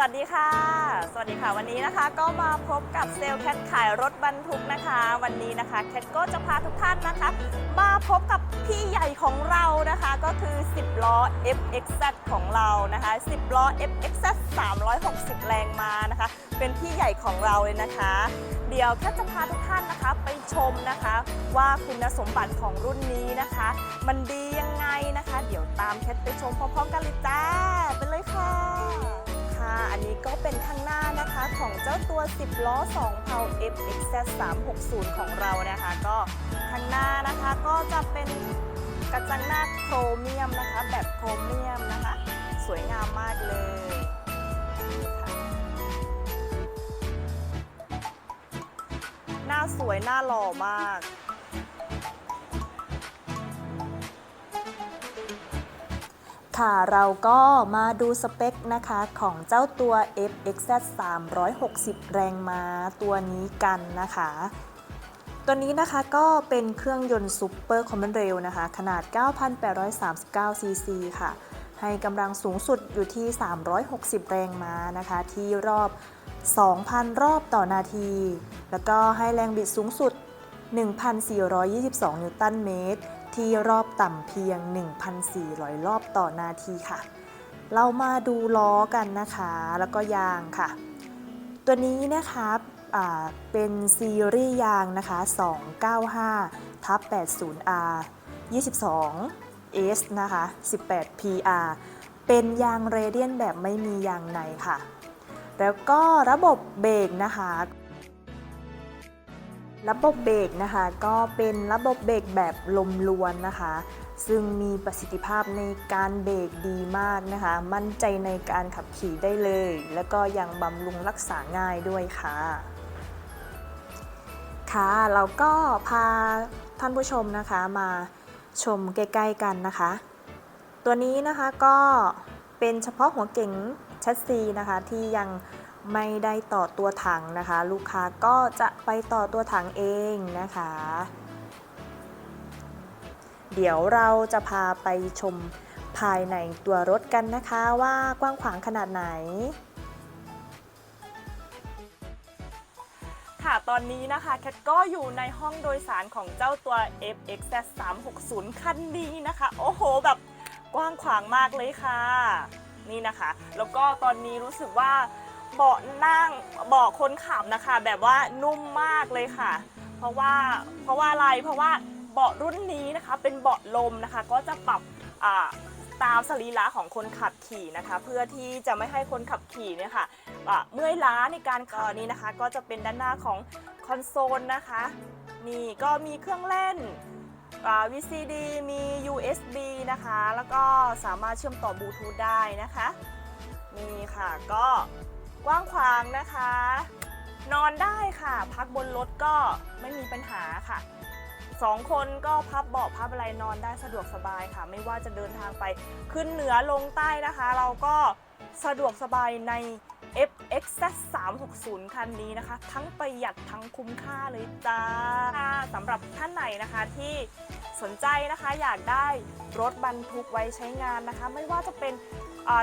วัสดีค่ะ สวัสดีค่ะ วันนี้นะคะก็มาพบกับเซลล์แคทขายรถบรรทุกนะคะ วันนี้นะคะแคทก็จะพาทุกท่านนะคะ มาพบกับพี่ใหญ่ของเรานะคะก็คือ 10 ล้อ FXZ ของเรานะคะ 10 ล้อ FXZ 360 แรงม้านะคะ เป็นพี่ใหญ่ของเราเลยนะคะ เดี๋ยวแคทจะพาทุกท่านนะคะไปชมนะคะ ว่าคุณสมบัติของรุ่นนี้นะคะ มันดียังไงนะคะ เดี๋ยวตามแคทไปชมพร้อมๆกันเลยจ้าไปเลยค่ะ ค่ะ อันนี้ก็เป็นข้างหน้านะคะของเจ้าตัว 10 ล้อ 2 เผา FX 360 ของเรานะคะ ก็ข้างหน้านะคะก็จะเป็นกระจังหน้าโครเมียมนะคะ แบบโครเมียมนะคะ สวยงามมากเลยหน้าสวยหน้าหล่อมาก ค่ะเราก็มาดูสเปคนะคะของเจ้าตัว FXZ 360 แรงม้าตัวนี้กันนะคะ ตัวนี้นะคะก็เป็นเครื่องยนต์ซูเปอร์คอมมอนเรลนะคะ ขนาด 9,839 ซีซีค่ะ ให้กำลังสูงสุดอยู่ที่ 360 แรงม้านะคะ ที่รอบ 2,000 รอบต่อนาที แล้วก็ให้แรงบิดสูงสุด 1,422 นิวตันเมตร ที่รอบต่ำเพียง 1,400 รอบต่อนาทีค่ะ เรามาดูล้อกันนะคะ แล้วก็ยางค่ะ ตัวนี้นะคะเป็นซีรีส์ยางนะคะ 295ทับ 80R 22 S นะคะ 18 PR เป็นยางเรเดียนแบบไม่มียางในค่ะ แล้วก็ระบบเบรกนะคะ ระบบเบรกนะคะก็เป็นระบบเบรกแบบลมล้วนนะคะ ซึ่งมีประสิทธิภาพในการเบรกดีมากนะคะ มั่นใจในการขับขี่ได้เลย แล้วก็ยังบำรุงรักษาง่ายด้วยค่ะ ค่ะเราก็พาท่านผู้ชมนะคะมาชมใกล้ๆกันนะคะ ตัวนี้นะคะก็เป็นเฉพาะหัวเก๋งแชสซีนะคะที่ยัง ไม่ได้ต่อตัวถังนะคะ ลูกค้าก็จะไปต่อตัวถังเองนะคะ เดี๋ยวเราจะพาไปชมภายในตัวรถกันนะคะว่ากว้างขวางขนาดไหนค่ะ ตอนนี้นะคะ แคทก็อยู่ในห้องโดยสารของเจ้าตัว FX 360 คันนี้นะคะ โอ้โห แบบกว้างขวางมากเลยค่ะ นี่นะคะ แล้วก็ตอนนี้รู้สึกว่า เบาะนั่งเบาะคนขับนะคะ แบบว่านุ่มมากเลยค่ะ เพราะว่าเพราะว่าอะไรเพราะว่าเบาะรุ่นนี้นะคะเป็นเบาะลมนะคะ ก็จะปรับตามสรีระของคนขับขี่นะคะ เพื่อที่จะไม่ให้คนขับขี่เนี่ยค่ะเมื่อยล้าในการขับนี้นะคะ ก็จะเป็นด้านหน้าของคอนโซลนะคะ นี่ก็มีเครื่องเล่น VCD มี USB นะคะ แล้วก็สามารถเชื่อมต่อบลูทูธได้นะคะ นี่ค่ะก็ กว้างขวางนะคะ นอนได้ค่ะ พักบนรถก็ไม่มีปัญหาค่ะสองคนก็พับเบาะพับอะไรนอนได้สะดวกสบายค่ะ ไม่ว่าจะเดินทางไปขึ้นเหนือลงใต้นะคะ เราก็สะดวกสบายใน FX 360 คันนี้นะคะ ทั้งประหยัดทั้งคุ้มค่าเลยจ้าสำหรับท่านไหนนะคะที่สนใจนะคะอยากได้รถบรรทุกไว้ใช้งานนะคะ ไม่ว่าจะเป็น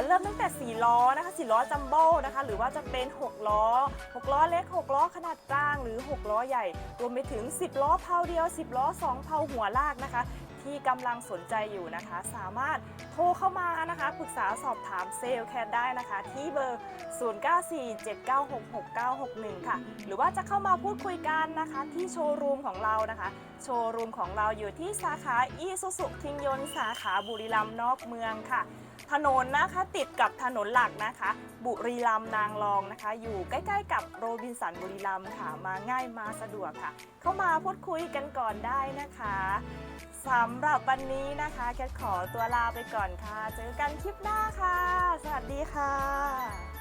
เริ่มตั้งแต่4ล้อนะคะ4ล้อจัมโบ้นะคะ หรือว่าจะเป็น 6 ล้อ 6 ล้อเล็ก 6 ล้อขนาดกลาง หรือ 6 ล้อใหญ่ รวมไปถึง 10 ล้อเพาเดียว 10 ล้อ 2เพาหัวลากนะคะ ที่กำลังสนใจอยู่นะคะ สามารถโทรเข้ามานะคะปรึกษาสอบถามเซลล์แคทได้นะคะ ที่เบอร์ 0947966961 ค่ะ หรือว่าจะเข้ามาพูดคุยกันนะคะ ที่โชว์รูมของเรานะคะ โชว์รูมของเราอยู่ที่สาขาอีซูซุทิงยนสาขาบุรีรัมย์นอกเมืองค่ะถนนนะคะติดกับถนนหลักนะคะ บุรีรัมย์นางรองนะคะ อยู่ใกล้ๆกับโรบินสันบุรีรัมย์ค่ะมาง่ายมาสะดวกค่ะ เข้ามาพูดคุยกันก่อนได้นะคะ สำหรับวันนี้นะคะแคทขอตัวลาไปก่อนค่ะ เจอกันคลิปหน้าค่ะ สวัสดีค่ะ